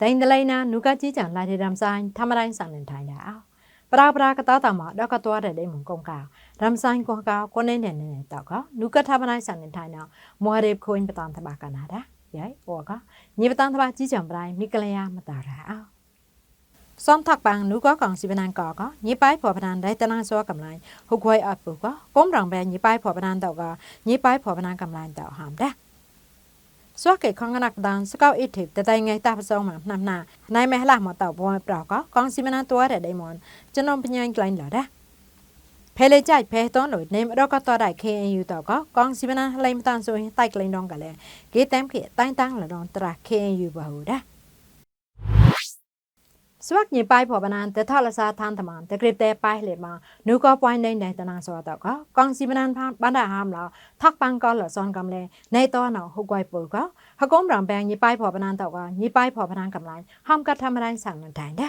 ဒိန်ဒလိနာနုကကြီးကြံလာတဲ့ရမ်ဆိုင်ထမတိုင်းဆန်နေထိုင်တာပရာပရာကတောတာမှာတော့ကတော့တဲ့ဒိန်မကုံကရမ်ဆိုင်ကောကကိုနေနေနေတော့ကနုကထမတိုင်းဆန်နေထိုင်တော့မော်ရေခွင်းပတန်တဘာကနာတာရိုက်ဩကညပတန်တဘာကြီးကြံပတိုင်းမိကလျာမတာရာအောင်စွန်ทักปังนูก็กองสิบนันกอก็ยี่ป้ายผัวพนันได้ตนาซัวกำไรฮุกไว้อัดปุก็ก้มรองแบยี่ป้ายผัวพนันตอกก็ยี่ป้ายผัวพนันกำไรตอหาม សួរកេខងកណាក់ដានសកោអ៊ីធីបតតៃងៃតាបសងមកណាំណាណៃមេឡាមកតបវប្រកកងស៊ីមណាតវរដៃមនចំណំបញ្ញាញក្លែងឡរ៉ាផេលេចៃផេតនលុយនេមរកតរ៉ៃ KNU តកកងស៊ីមណាលេមតានសុយតៃក្លែងដងកលែគេតាមគេតៃតាំងលរងត្រា KNU បហូរ៉ា สวักญิป้ายพอปนันแต่ทอละซาทานตมันแต่กริบแต่ป้ายเลยมานูก็ปอยในในตนางสวัสดก็กองสีปนันพันบันดาหามเราทักปังก็หล่อซอนกำเลยในตอนเอาหุกไวปูก็ฮกมรังแบงญิป้ายพอปนันต่อก็ญิป้ายพอปนันกำไรห้ามกัดทำอะไรสั่งนันได้เด้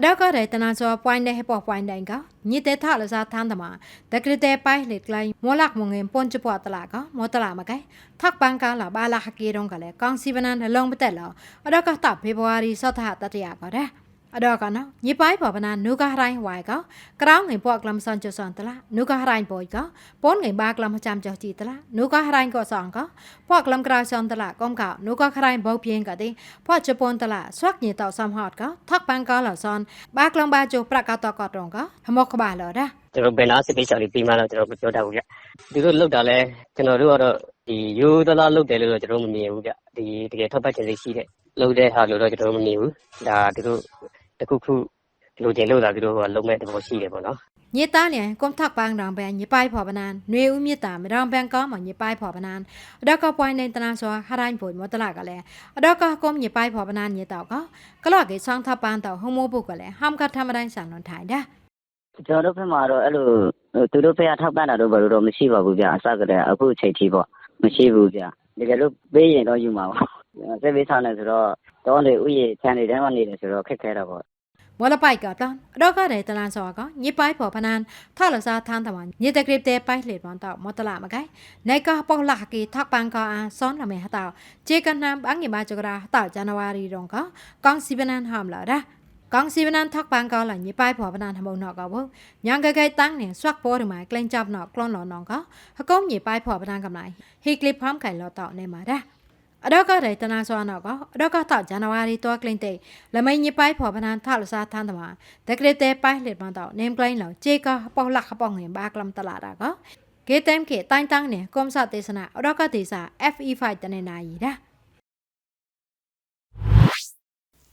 အတော့ကတဲ့တနာဆိုပွိုင်းနေဟပေါ်ပွိုင်းတိုင်းကညတဲ့ထလစာသန်တမန်တကရစ်တဲပိုင်လေကလိုင်းမောလက်မငင်ပွန်ချပွားတလာကမောတလာမကဲထက်ပန်ကလာဘာလာဟကီရုံကလေကောင်စီမနန်လုံးမတက်လောအတော့ကတဖေဗူအာရီစောထတတရကတဲ့ อดอกะเนาะญีปายบ่บนานูกะไรหวายก็กราวไงบ่กลําซอนจุซอนตละนูกะไรบ่ก็ป้อนไงบากลําจําจอจีตละนูกะไรก็ซองก็บ่กลํากราวซอนตละก้มกะนูกะไรบ่เพียงกะติบ่จปนตละสวักญีตอซอมฮอดก็ทักปังก็ลอซอนบากลําบาจุประกาตอกอตรงก็หมอกบาลอดาကျွန်တော်ဘယ်လားစစ်ပေးဆောင်ပြီးမှတော့ကျွန်တော်မပြောတတ်ဘူးဗျသူတို့လောက်တာလဲကျွန်တော်တို့ကတော့ဒီရိုးသလားလောက်တယ်လို့တော့ကျွန်တော်မမြင်ဘူးဗျဒီတကယ်ထောက်ပတ်ချက်လေးရှိတဲ့လောက်တဲ့ဟာလို့တော့ကျွန်တော်မမြင်ဘူးဒါသူတို့ တခုခုဒီလိုတင်လို့တာသူတို့ကလုံးမဲ့တဘောရှိတယ်ပေါ့နော်ညတာလျန်ကွန်တက်ပန်းရံဘန်ညပိုင်ဖော်ပနန်နွေဦးမြစ်တာမရံဘန်ကောမညပိုင်ဖော်ပနန်အတော့ကပွိုင်းနေတနာဆိုဟရိုင်းပွိမတလာကလည်းအတော့ကကွန်ညပိုင်ဖော်ပနန်ညတော့ကကလော့ကေဆောင်ထပန်းတော့ဟမိုးပုတ်ကလည်းဟမ်ကထမတိုင်းဆန်လွန်ထိုင်တာကျွန်တော်တို့ဘက်မှာတော့အဲ့လိုသူတို့ဘက်ကထောက်ပံ့တာတော့ဘယ်လိုတော့မရှိပါဘူးဗျအစကတည်းကအခုအချိန်ထိပေါ့မရှိဘူးဗျတကယ်လို့ပေးရင်တော့ယူမှာပါစိတ်ပေးဆောင်နေဆိုတော့ တောနေဥယေချမ်းနေတယ်မှနေတယ်ဆိုတော့ခက်ခဲတော့ပေါ့မောလပိုက်ကတန်အတော့ကတဲ့တလန်စောကညပိုင်ဖော်ပနန်ထလစာထန်တမညတကရစ်တဲပိုက်လေပန်တော့မောတလာမကိုင်နိုင်ကပေါလာကီထပန်ကအာဆွန်နမေဟတောဂျေကနမ်အငိမကြကရာဟတောဇန်နဝါရီတော့ကကောင်စီပနန်ဟမ်လာရာကောင်စီပနန်ထက်ပန်ကောလာညပိုင်ဖော်ပနန်ဟမုံတော့ကဘောညံကကဲတန်းနေဆွတ်ပေါ်ရမိုင်ကလင်ချပ်နော်ကလွန်လော်နော်ကဟကုံညပိုင်ဖော်ပနန်ကမလိုက်ဟီကလစ်ဖမ်ခိုင်လော်တော့နေမှာဒါ အတော့ကတဲ့တနာဆွာနော်ကအတော့ကတော့ဇန်နဝါရီတော့ကလင်တဲ့လမိန်ညပိုင်ဖော်ပနန်ထလစာထန်တမတကရတဲ့ပိုင်လက်မတော့နေမ်ကလိုင်းလောဂျေကပေါ်လက်ခပောင်းငင်ဘာကလမ်တလာတာကဂေတမ်ကေတိုင်းတန်းနေကွန်ဆာတေစနာအတော့ကတေစာ FE5 တနေနာရီဒါ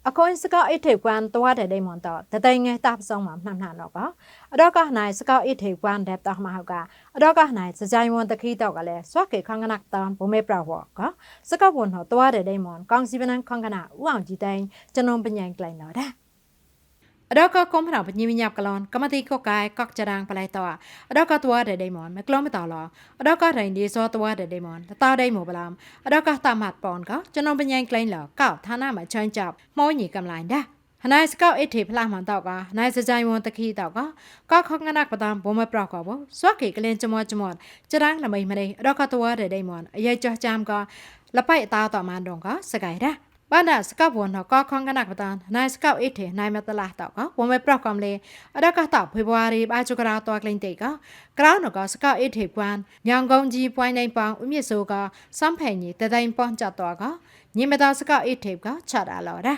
အကွန်စကောအိထေကွမ်တွားတဲ့ဒိမွန်တော့တတိုင်ငယ်တပ်ဆောင်မှာမှန်မှန်တော့ကအတော့ကနိုင်စကောအိထေကွမ်တဲ့တော့မှာဟုတ်ကအတော့ကနိုင်စကြိုင်ဝန်တခိတော့ကလည်းစွက်ကေခန်းကနက်တန်ဘုံမေပရဟောကစကောဝန်ဟောတွားတဲ့ဒိမွန်ကောင်စီပနန်ခန်းကနဥအောင်ကြည်တိုင်ကျွန်တော်ပညာကလိုင်းတော့တဲ့ ដកកុំផ្នែកបញ្ញាវិញ្ញាបកឡនកមទីកកាយកកចរាងបលៃតអដកតវរដេមនមកលមតឡអដករៃឌីសតវរដេមនតតដេមបឡាមអដកតាមាត់បនកចំណងបញ្ញាក្លែងឡកោឋានមកចាញ់ចាប់ម៉ូញីកំឡាញ់ដាណៃស្កោអ៊ីធីផ្លាស់មន្តកណៃសចៃមន្តគីតកកខងណាក់បតាមបុំប្រកបសវកេក្លែងចមត់ចមត់ចរាងល្មៃម្នេះដកតវរដេមនអាយចោះចាំកលបៃតាតមានដងកសកៃដា တော့ကစကိုင်ဒါဘာနာစကပ်ဝန်တော့ကောက်ခငနက်ပဒံနိုင်စကောက်အိထေနိုင်မတလာတော့ကဘုံမပရောက်ကမ်လေအတော့ကတော့ဖေဗူအာရီဘာချူကရာတော့ကလင်တေကကရောင်းတော့ကစကောက်အိထေကွမ်ညောင်ကုန်းကြီးပွိုင်းနိုင်ပောင်ဥမြင့်ဆိုကစမ်ဖဲညီတတိုင်းပွန်ကြတော့ကညင်မသားစကောက်အိထေကချတာလော်ဒါ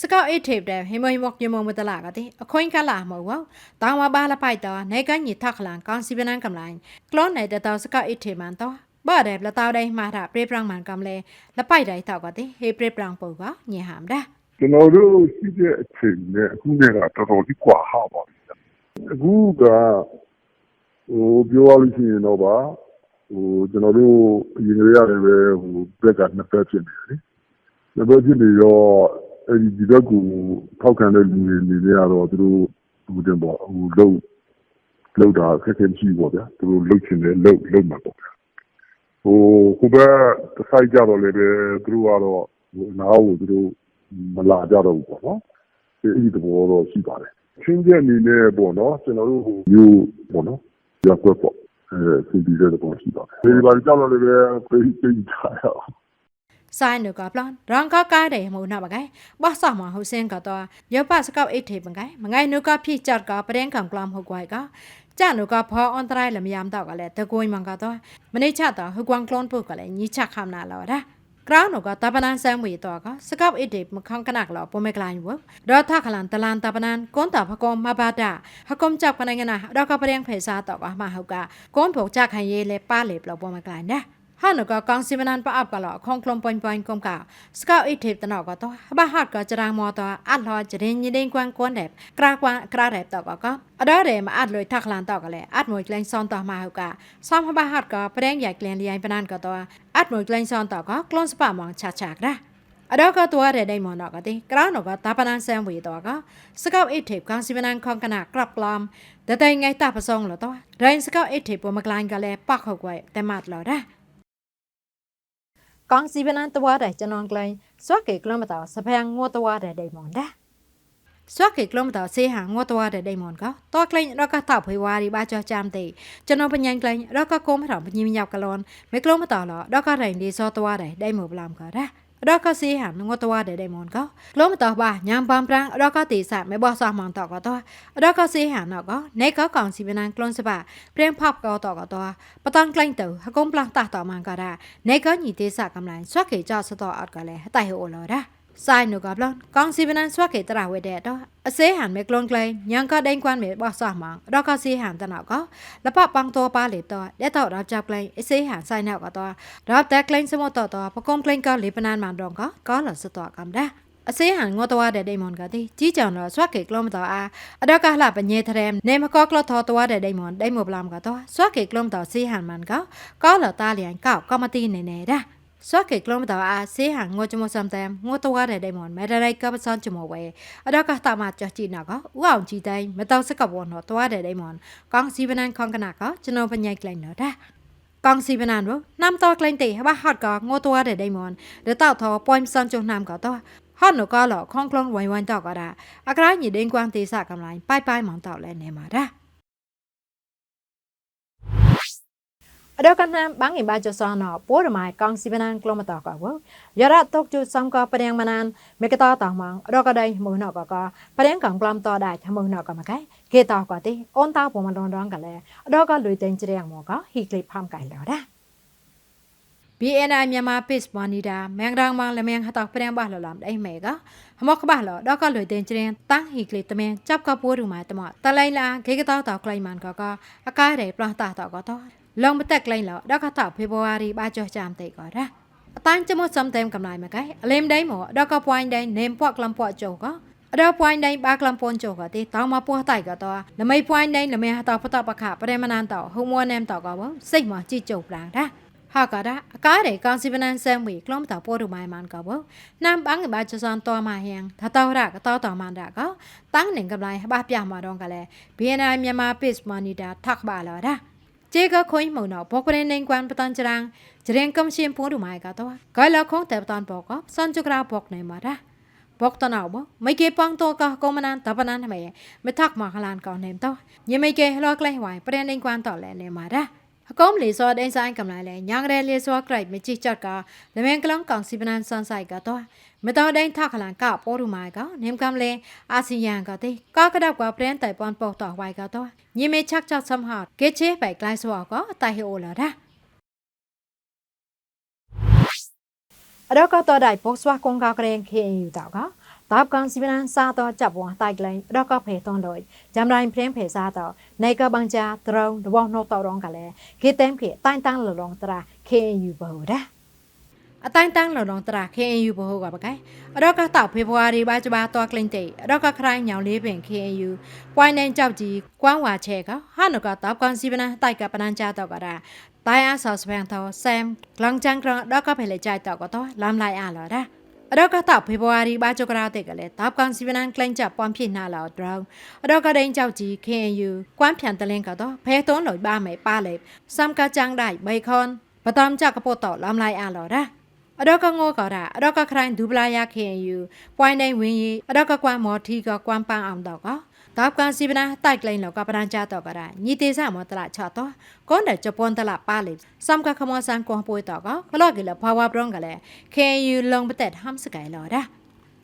စကောက်အိတ်ထေတဲ့ဟိမယမကညမမတလာကတဲ့အခွင့်ကလာမဟုတ်တောင်းမပါလပိုက်တော့နေကညထခလန်ကောင်စီပနန်ကမလိုင်းကလောနေတဲ့တော့စကောက်အိတ်ထေမန်တော့ ဘာတဲ့လတောက်တိုင်းမှာတာပရိပရံမန်ကမလဲလပိုက်တိုင်းတော့ကတဲ့ဟေပရိပရံပုတ်ကညဟမ်ဒါကျွန်တော်တို့ရှိတဲ့အချိန်နဲ့အခုနဲ့ကတော်တော်ကြီးကွာဟပါပြီ။အခုကဟိုပြောရလို့ရှိရင်တော့ပါဟိုကျွန်တော်တို့အရင်ကရတယ်ပဲဟိုဘက်ကနှစ်ဖက်ဖြစ်နေတယ်လေ။နှစ်ဖက်ဖြစ်နေတော့အဲဒီဒီဘက်ကိုထောက်ခံတဲ့လူတွေနေနေရတော့သူတို့ဟိုတင်ပေါ့ဟိုလုံလုံတာခက်ခဲရှိပေါ့ဗျာ။သူတို့လုံချင်တယ်လုံလုံမှာပေါ့ဗျာ။ ဟိုဟိုဘက်တစ်ဆိုင်ကြတော့လည်းပဲသူတို့ကတော့ဟိုနားကိုသူတို့မလာကြတော့ဘူးပေါ့နော်ဒီအဲ့ဒီသဘောတော့ရှိပါတယ်ချင်းချက်အနေနဲ့ပေါ့နော်ကျွန်တော်တို့ဟိုမျိုးပေါ့နော်ရက်ွက်ပေါ့အဲစင်ပြီးတဲ့သဘောရှိပါတယ်ဒီပါကြောက်လို့လည်းပဲပြေးပြေးကြရအောင်ဆိုင်နုကပလန်ရန်ကကားတယ်မုံနာပကိုင်ဘာစာမဟုတ်စင်ကတော့ရပစကောက်အိတ်ထေပကိုင်မငိုင်နုကဖိချတ်ကပရင်ကံကလမ်ဟုတ်ကွိုင်က ကြနုကဖောအွန်တရိုင်လမယမ်တော့ကလည်းတကွိုင်းမန်ကတော့မနေချတော့ဟကွန်ကလွန်ပုတ်ကလည်းညီချခမ်နာလောဒါกราวน์ก็ตาปนันแซมวีตัวก็สกับอีเดบมขังกนักลอปเมกลายwu ดอทักขลันตะลานตาปนันก้นตาพกอมมาบาดาฮกอมจับกันไงนะดอกกระเปรียงเพซาตอกมาเฮากะก้นพกจักขันเยเลป้าเลบเราปมากลายนะ ဟာနကကောင်စီမနန်ပအပ်ကလခေါင်ကလမ်ပွင်ပွင်ကုံကစကောက်အိထေပတနကတော့ဘဟတ်ကကြရာမောတော့အလောကြရင်ညင်းကွန်ကွန်တဲ့ကရာကွန်ကရာတဲ့တော့ကကအဒါရဲမအတ်လို့ထက်လန်တော့ကလေအတ်မွိကလင်းဆောင်တော့မှာဟုတ်ကဆောင်းဘဟတ်ကပရန်ရိုက်ကလင်းလျိုင်ပနန်ကတော့အတ်မွိကလင်းဆောင်တော့ကကလွန်စပမောင်ချာချာကရာအတော့ကတော့တဲ့တိုင်းမတော့ကတဲ့ကရာနောကတပနန်ဆန်ဝေတော့ကစကောက်အိထေပကောင်စီမနန်ခေါင်ကနာကရပ်ကလမ်ဒတဲ့ငိုင်တာပစုံလို့တော့ဒိုင်းစကောက်အိထေပမကလိုင်းကလေပခောက်ွယ်တမတ်လို့ရ កងស៊ីវណានតវ៉ាដែរចនងក្លែងស្វាក់គេក្លំតោសភាំងងួតវ៉ាដែរដៃមនដែរស្វាក់គេក្លំតោសេហាងួតវ៉ាដែរដៃមនកោតក្លែងរកតោភីវ៉ារីបាចោះចាំទេចនងបញ្ញាក្លែងរកកុំរំញញយ៉ាប់កលនមេក្លំតោឡរកករៃឌីសតវ៉ាដែរដៃមប្លាំកោដែរ รอกสีหันงตัวเดเดมอนก็ลมต่อบ่ายามปอมปรางรอกตีสะไม่บ่สอมองต่อก็ตัวรอกสีหันนก็ในก็กองสิบนางกลนสบะเปรียงพอบก็ต่อก็ตัวปะต้องกลั้งตัวหกมปลังตาต่อมังก็ได้ในก็หนีเตสะกำลังสวักเกจอสตออดก็เลยไตโอโลได้ sai nữa gặp lon. Con si bên anh xóa kể tao về đẹp đó. Xế hẳn mẹ lon lên nhưng có đánh quan mẹ bỏ xóa mạng đó có si hẳn tao nào có. Là bác băng tua ba lệ to. Để tao đọc chọc lên xế hẳn sai nào có to. Đó ta lên xem một tao to. Bà công lên có lý bên anh mà đòn có. Có là sự to cầm đó xế hẳn ngô tao để đầy mòn cả đi. Chỉ chờ là xóa kể lông tao à đó có là bên nhẹ thèm nên mà có lo thọ tao để đầy mòn đầy một làm cả to. Xóa kể lông tao si hẳn mà có có là ta liền cạo có mà tin này nè ra. สวกเกกลมตาอาเสียหางงจมูกซัมแตมงตัวได้ได้หมอนไม่ได้ไรก็ซ้อนจมูกาไว้อดอกก็ตามมาจอจีนักก็ว้าวจีใจไม่ต้องสกปรกหนอตัวได้ได้หมอนกองสีบนันของขนาดก็จะนอนปัญญาไกลหนอได้กองสีบนันวะน้ำตัวไกลตีว่าฮอดก็งตัวได้ได้หมอนเดือดเต่าทอปอยซ้อนจงน้ำก็ตัวฮอดหนูก็หล่อคล่องคล่องไว้วันต่อก็ได้อากาศหยีเด้งกวางตีสากำไรป้ายป้ายมองเต่าแลนเนมาได้ អដកណាំបាំងអ៊ីបាចសណពួរម៉ៃកងស៊ីបណានក្លមតកវយរតកជូសំកប្រៀងម៉ណានមេកតតម៉ងអដកដៃមុនកកប្រៀងកំក្លំតដៃថមុនកមកៃគេតកទេអូនតពមរនរងកលែអដកលុយតេងច្រៀងមកហ៊ីក្លីផំកៃឡដា BNI မြန်မာ page မနီတာမန်ဂရန်မလမန်ဟတောက်ပြန်ပါလလမ်ဒိမေကဟမကဘာလတော့ကလွေတင်ချရင်တန်းဟီကလီတမန်จับကပိုးရူမာတမတလိုင်းလာခေကတောက်တောက်ကလိုင်းမန်ကကအကားရဲပလတာတော့ကတော့ ลองมาแตกไกลแล้วดอกกระถาเฟบวารีบ้าจอจามเตก่อนนะตั้งจมูกซ้ำเต็มกำไรมาไกเลมได้หมอดอกกระปวยได้เนมพวกลำพวกโจก็ดอกปวยได้บ้ากลำพวนโจก็ตีต้องมาพัวไตก็ตัวแล้วไม่ปวยได้แล้วไม่ต่อพต่อประขาประเดมานานต่อหัวมัวเนมต่อก็ว่าสิหมอจีโจปลางนะဟာကရအကားရဲကောင်စီပနန်ဆမ်ဝေကလုံးတာပေါ်ရမိုင်မန်ကဘနမ်ပန်းဘာချွန်တော်မဟင်သတော်ရကတော်တော်မန်ရကတန်းနေကပလိုက်ဘာပြမှာတော့ကလည်း BNI မြန်မာ Page Monitor ထက်ပါလာတာ จก็คอยหมองนอบอกประเด็นในกวนปตอนจรังจะเรียงกำเชียมพวงดูหมายก็ตัวก็แล้วคงแต่ตอนบอกก็ซ่อนจุกราบอกไหนมาละบอกตอนเอาบ่ไม่เกปองตัวก็กมานานตปนานทำไมไม่ทักหมอกลานก่อนเนมตัวยังไม่เกรอกไกลไหวประเด็นในกวนต่อแหลเนมาละ အကောမလီစောဒိန်ဆိုင်ကမလာလဲညာကလေးလေးစောကရိုက်မချီချတ်ကလမန်ကလန်ကောင်စီပနန်ဆန်ဆိုင်ကတော့မတော်ဒိန်ထခလန်ကပေါ်ရူမိုင်ကနမ်ကမ်လေအာဆီယံကတဲ့ကာကဒေါကပရန်တိုင်ပွန်ပေါ်တော့ဝိုင်ကတော့ညမေချက်ချက်ဆမ်ဟာကေချေပိုင်ကလိုင်းစောကတိုင်ဟိုလာတာအတော့ကတော့ဒိုင်ဘော့ဆွာကွန်ကာကရင်ခေယူတော့က តបកងស៊ីវិណាសាតចាប់វងតៃក្លែងរកក៏ភេតនលយចាំរៃព្រៀងភេសាតនៃក៏បងចាត្រងរបស់នោះតរងកលែគេតែមគេតែងតាំងលលងត្រា KU បោរ៉ាអតែងតាំងលលងត្រា KU បោក៏បកែរកក៏តភេវ៉ារីបាចបាតក្លែងទេរកក៏ក្រៃញ៉ៅលីពេង KU ពួយណែនចាប់ជីគួងវ៉ាឆេក៏ហានក៏តបកងស៊ីវិណាតៃក៏បណានចាតក៏រ៉ាតៃអាសោស្វែងតសែមក្លងចាំងក្រដកក៏ភេលេចៃតក៏តឡាំឡៃអាឡរ៉ា ပနန်ကြတော့ကရာတိုင်အားဆော့စပန်တော့ဆမ်ဂလန်ချန်ကရတော့ကဖဲလေကြိုက်တော့ကတော့လမ်လိုက်အားလာတာအတော့ကတောက်ဖေဖော်ဝါရီဘာကြကရာတဲ့ကလေးတောက်ကန်စီပနန်ကလင်းချပွန်ဖြစ်နာလာတော့အတော့ကဒိန်ကြောက်ကြီး KNU ကွမ်းဖြန်တလင်းကတော့ဖဲသွန်းလို့ပါမယ်ပါလေစမ်ကကြန်းဒိုင်ဘိခွန်ပတမ်ကြကပို့တော့လမ်လိုက်အားလာတာအတော့ကငေါကရာအတော့ကခရိုင်ဒူပလာယာခင်ယူပွိုင်းနိုင်ဝင်းရီအတော့ကကွမ်မော်ထီကကွမ်ပန်းအောင်တော့က တောက်ကန်စီပနာတိုက်လိုင်းလောကပရန်ကြတော့ကရညီတေစာမတလာချတော့ကွန်တဲ့ဂျပွန်တလာပါလေစမ်ကခမဆန်ကွန်ပွေတော့ကကလော့ကီလဘဝဘရောင်းကလည်း KU လုံပသက်ဟမ်စကိုင်လော်ဒါ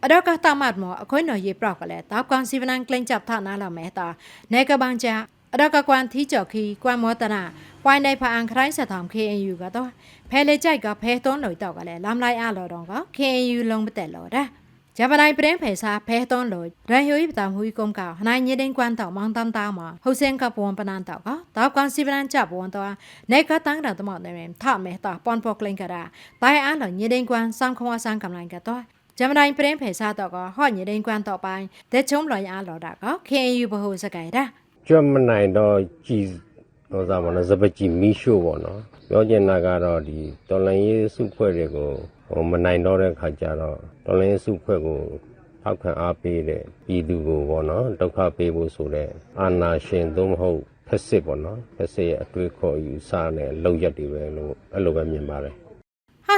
အတော့ကတမတ်မောအခွင့်တော်ရေးပြောက်ကလည်းတောက်ကန်စီပနန်ကလင်းချပ်ထနာလာမဲတာနေကပန်ချာအတော့ကကွမ်သီကြော်ခီကွမ်မောတနာပွိုင်းနိုင်ဖာအန်ခရိုင်းစတောင် KNU ကတော့ဖဲလေကြိုက်ကဖဲသွန်းလို့တော့ကလည်းလမ်လိုက်အလော်တော့က KNU လုံပသက်လော်ဒါ ဂျပန်ပရင်ဖဲစာဖဲသွန်းလို့ရဟိုဤပတမ်ဟူကုံကဟနိုင်ညတဲ့ကွမ်တော့မောင်တမ်တာမှာဟိုစင်ကပွန်ပနန်တော့ကတောက်ကန်စီပနန်ချပွန်တော့နေကတန်းတာတမောနေရင်ထမဲတာပွန်ပေါကလင်ကရာတိုင်အားလို့ညတဲ့ကွမ်စမ်ခွန်ဆန်ကမလိုင်ကတော့ဂျမတိုင်းပရင်ဖဲစားတော့ကဟော့ညတဲ့ကွမ်တော့ပိုင်းတဲ့ချုံလော်ရအားလော်တာက KNU ဘဟုစကိုင်ဒါကြွတ်မနိုင်တော့ကြည်ဟောစားပါနော်စပကြည်မီရှို့ပေါ့နော်ပြောချင်တာကတော့ဒီတော်လန်ရေးစုဖွဲ့တွေကို ဟိုမနိုင်တော့တဲ့ခါကျတော့တော်လန်ရေးစုဖွဲ့ကိုထောက်ခံအားပေးတဲ့ပြည်သူကိုပေါ့နော်ဒုက္ခပေးဖို့ဆိုတဲ့အာနာရှင်သို့မဟုတ်ဖက်စစ်ပေါ့နော်ဖက်စစ်ရဲ့အတွေးခေါ်ယူဆနဲ့လောက်ရက်တွေပဲလို့အဲ့လိုပဲမြင်ပါတယ်ဟာ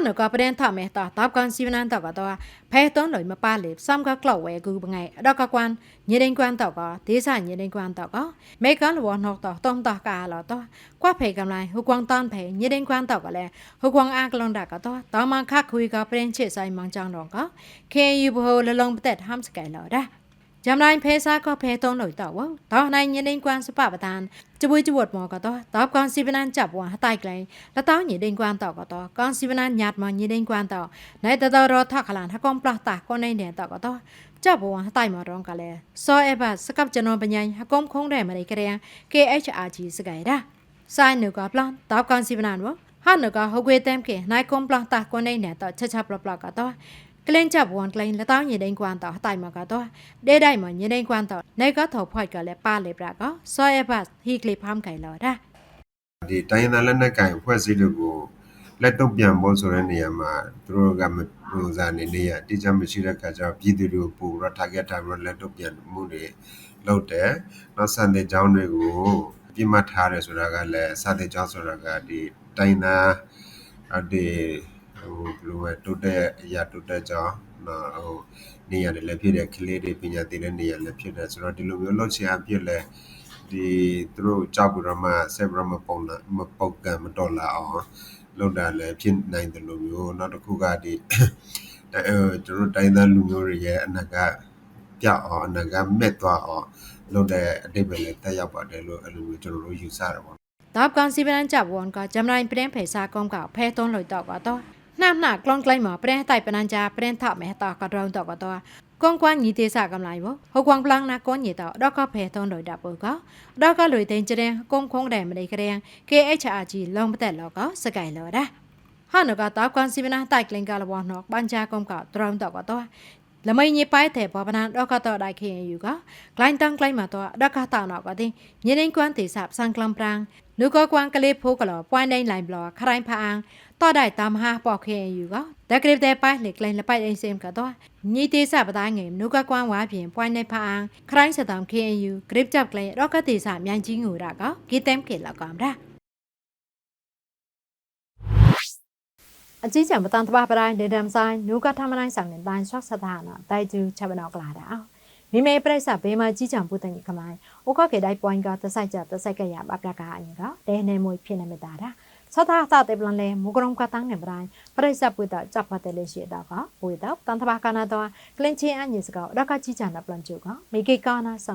နကပရင်ထမဲတာတောက်ကန်စီနန်တော့ကတော့ဖဲသွန်းလို့မပါလေစမ်ကကလောက်ဝဲကူပငိုင်အတော့ကကွမ်ညရင်ကွမ်တော့ကဒေသညရင်ကွမ်တော့ကမေကန်လောနော်တော့တုံတော့ကာလောတော့ကွာဖေကမလိုက်ဟူကွမ်တန်ဖေညရင်ကွမ်တော့ကလည်းဟူကွမ်အားကလွန်တာကတော့တောင်မခခွေကပရင်ချစ်ဆိုင်မောင်ချောင်းတော့ကခေယူဘဟလလုံးပသက်ဟမ်စကဲလော ဒါဂျမ်နိုင်ဖဲစားကဖဲတုံးလို့တော့ဝတော့နိုင်ညရင်ကွမ်စပပဒန်จวยจวดมอก็ตอตอบกอนสิบนันจับว่าตายไกลแล้วต้อညီดิงกวนตอก็ตอกอนสิบนันญาติมอညီดิงกวนตอในตะตอรอทักขลานทะกอมปลาตาก็ในเนี่ยตอก็ตอจับว่าตายมอร้องกะเลซอเอบะสกับจนอนปัญญาฮะกอมคงได้มาได้กระยัง KHRG สกายดาไซนูก็ปลาตอบกอนสิบนันวะဟာနကဟိုကွေတမ်ကေနိုင်ကွန်ပလတာကွန်နေနဲ့တော့ချက်ချပလပလကတော့ ကလင်းချဘွန်ကလင်းလက်တောင်းညင်ဒိန်ကွမ်တော့တိုင်မကတော့ဒဲဒိုင်မညင်ဒိန်ကွမ်တော့နေကထော်ဖွိုက်ကလည်းပါလေပြကဆောရဘတ်ဟီကလီဖမ်ခိုင်လော်ဒါဒီတိုင်းရင်းသားလက်နက်ကင်အဖွဲ့အစည်းတွေကိုလက်တော့ပြန်ဖို့ဆိုတဲ့နေရာမှာသူတို့ကမဟိုစားနေနေရတိကျမရှိတဲ့ခါကျတော့ပြည်သူတွေကိုပို့တော့ target ထားပြီးတော့လက်တော့ပြန်မှုတွေလုပ်တယ်။နောက်စံတဲ့ကျောင်းတွေကိုပြစ်မှတ်ထားတယ်ဆိုတာကလည်းစတဲ့ကျောင်းဆိုတာကဒီတိုင်းသားအဒီ ဟိုဘယ်လိုပဲတိုးတက်အရာတိုးတက်ကြောင်းနော်ဟိုနေရာတွေလည်းဖြစ်တယ်ကလေးတွေပညာသင်တဲ့နေရာလည်းဖြစ်တယ်ဆိုတော့ဒီလိုမျိုးလှုပ်ရှားပြစ်လဲဒီသူတို့ကြောက်ပြီးတော့မှဆက်ပြီးတော့မပုံလာမပုတ်ကံမတော်လာအောင်လောက်တာလည်းဖြစ်နိုင်တယ်လို့မျိုးနောက်တစ်ခုကဒီကျွန်တော်တိုင်းသားလူမျိုးတွေရဲ့အနာကပြအောင်အနာကမဲ့သွားအောင်လုပ်တဲ့အတိတ်ပဲလည်းတက်ရောက်ပါတယ်လို့အဲ့လိုမျိုးကျွန်တော်တို့ယူဆတယ်ပေါ့။ဒါကန်စီဗန်ကြဝန်ကဂျမရိုင်းပရင်ဖေစာကုန်းကဖဲသွန်းလို့တော့ကတော့ กับแพ้ต้นเลยต่อก็ต่อน้ำหนักกลองไกลหมอเปลี่ยนไตปนันจาเปลี่ยนถอแม่ต่อก็รองต่อก็ต่อกงกวนยีเตสากำไรบ่ฮกวางปลังนักก้นยีต่อดอกก็แพ้ต้นเลยดับเบิก็ดอกก็เลยเต็งจะแดงกงคงแดงไม่ได้กระแดง KHRG ลองไปแต่แล้วก็สกายแล้วได้ဟာနကတောက်ကန်စီမနာတိုက်ကလင်ကလဘောနော်ပန်ချာကုံကဒရုံတော့ကတော့လမိန်ညပိုက်တဲ့ဘောပနန်တော့ကတော့ဒိုက်ခင်ယူကကလိုင်းတန်ကလိုင်းမှာတော့ဒကတာနော်ကတဲ့ညနေကွမ်တေဆပ်ဆန်ကလမ်ပရန်နုကကွမ်ကလေးဖိုးကလောပွိုင်းတိုင်းလိုင်းဘလောခရိုင်းဖာအန် တော့ဒိုက်တမ်ဟာပေါခင်ယူကဒကရစ်တဲ့ပိုက်လေကလိုင်းလပိုက်အင်းစင်ကတော့ညီတေဆပ်ပတိုင်းငယ်နုကကွမ်ဝါပြင်ပွိုင်းနေဖာအန်ခရိုင်းစတမ်ခင်ယူဂရစ်ဂျပ်ကလိုင်းတော့ကတေဆပ်မြိုင်ကြီးငူရကဂီတမ်ကေလောက်ကမ်ရာအကြီးကျယ်မတန်တပါပတိုင်းဒေဒမ်ဆိုင်နုကထမနိုင်ဆောင်တဲ့တန်ဆော့စတာနာတိုင်ကျူချက်မနောက်ကလာတာမိမေပြိဿဘေးမှာကြီးကြံပူတဲ့ကမိုင်းအိုကကေဒိုင်ပွိုင်းကတဆိုင်ကြတဆိုင်ကရပါပလကအင်ကတဲနေမွေဖြစ်နေမတာတာ ဆောတာတာတေပလန်လေမူကရုံကတန်းနေပတိုင်းပြိဿပူတာจับပတ်တယ်လေရှိတော့ကပူတော့တန်တပါကနာတော့ကလင်ချင်းအညစ်စကောရကကြီးကြံတဲ့ပလန်ကျူကမိကေကာနာစ